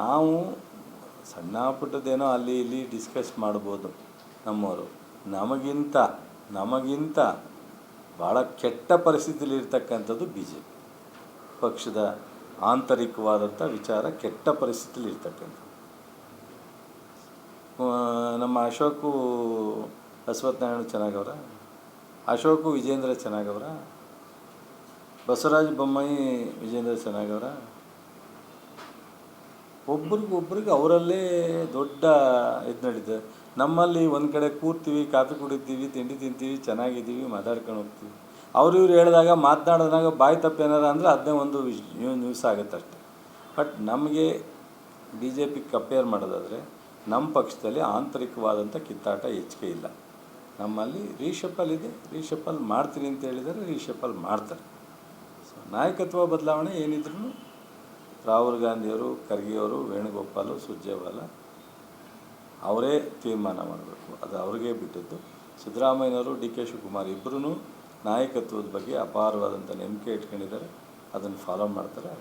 ನಾವು ಸಣ್ಣ ಪುಟ್ಟದ್ದೇನೋ ಅಲ್ಲಿ ಇಲ್ಲಿ ಡಿಸ್ಕಸ್ ಮಾಡ್ಬೋದು ನಮ್ಮವರು. ನಮಗಿಂತ ನಮಗಿಂತ ಭಾಳ ಕೆಟ್ಟ ಪರಿಸ್ಥಿತಿಯಲ್ಲಿ ಇರ್ತಕ್ಕಂಥದ್ದು ಬಿ ಜೆ ಪಿ ಪಕ್ಷದ ಆಂತರಿಕವಾದಂಥ ವಿಚಾರ ಕೆಟ್ಟ ಪರಿಸ್ಥಿತಿಯಲ್ಲಿ ಇರ್ತಕ್ಕಂಥದ್ದು ನಮ್ಮ ಅಶೋಕು ಅಶ್ವತ್ಥನಾರಾಯಣ ಚೆನ್ನಾಗವ್ರ? ಅಶೋಕು ವಿಜೇಂದ್ರ ಚೆನ್ನಾಗವ್ರ? ಬಸವರಾಜ ಬೊಮ್ಮಾಯಿ ವಿಜೇಂದ್ರ ಚೆನ್ನಾಗವ್ರ? ಒಬ್ರಿಗೊಬ್ರಿಗೆ ಅವರಲ್ಲೇ ದೊಡ್ಡ ಇದು ನಡೀತದೆ. ನಮ್ಮಲ್ಲಿ ಒಂದು ಕಡೆ ಕೂರ್ತೀವಿ, ಕಾಫಿ ಕುಡಿತೀವಿ, ತಿಂಡಿ ತಿಂತೀವಿ, ಚೆನ್ನಾಗಿದ್ದೀವಿ, ಮಾತಾಡ್ಕೊಂಡು ಹೋಗ್ತೀವಿ. ಅವ್ರು ಇವ್ರು ಹೇಳಿದಾಗ ಮಾತನಾಡಿದಾಗ ಬಾಯಿ ತಪ್ಪು ಏನಾರ ಅಂದರೆ ಅದನ್ನೇ ಒಂದು ನ್ಯೂಸ್ ಆಗುತ್ತೆ ಅಷ್ಟೆ. ಬಟ್ ನಮಗೆ ಬಿ ಜೆ ಪಿ ಕಂಪೇರ್ ಮಾಡೋದಾದರೆ ನಮ್ಮ ಪಕ್ಷದಲ್ಲಿ ಆಂತರಿಕವಾದಂಥ ಕಿತ್ತಾಟ ಹೆಚ್ಚಿಗೆ ಇಲ್ಲ. ನಮ್ಮಲ್ಲಿ ರೀಶಫಲ್ ಇದೆ ರೀಶಫಲ್ ಮಾಡ್ತೀನಿ ಅಂತ ಹೇಳಿದರೆ ರೀಶಫಲ್ ಮಾಡ್ತಾರೆ. ಸೊ ನಾಯಕತ್ವ ಬದಲಾವಣೆ ಏನಿದ್ರು ರಾಹುಲ್ ಗಾಂಧಿಯವರು, ಖರ್ಗೆಯವರು, ವೇಣುಗೋಪಾಲು, ಸುರ್ಜೇವಾಲ ಅವರೇ ತೀರ್ಮಾನ ಮಾಡಬೇಕು. ಅದು ಅವ್ರಿಗೆ ಬಿಟ್ಟಿದ್ದು. ಸಿದ್ದರಾಮಯ್ಯನವರು, ಡಿ ಕೆ ಶಿವಕುಮಾರ್ ಇಬ್ಬರೂ ನಾಯಕತ್ವದ ಬಗ್ಗೆ ಅಪಾರವಾದಂಥ ನಂಬಿಕೆ ಇಟ್ಕೊಂಡಿದ್ದಾರೆ. ಅದನ್ನು ಫಾಲೋ ಮಾಡ್ತಾರೆ.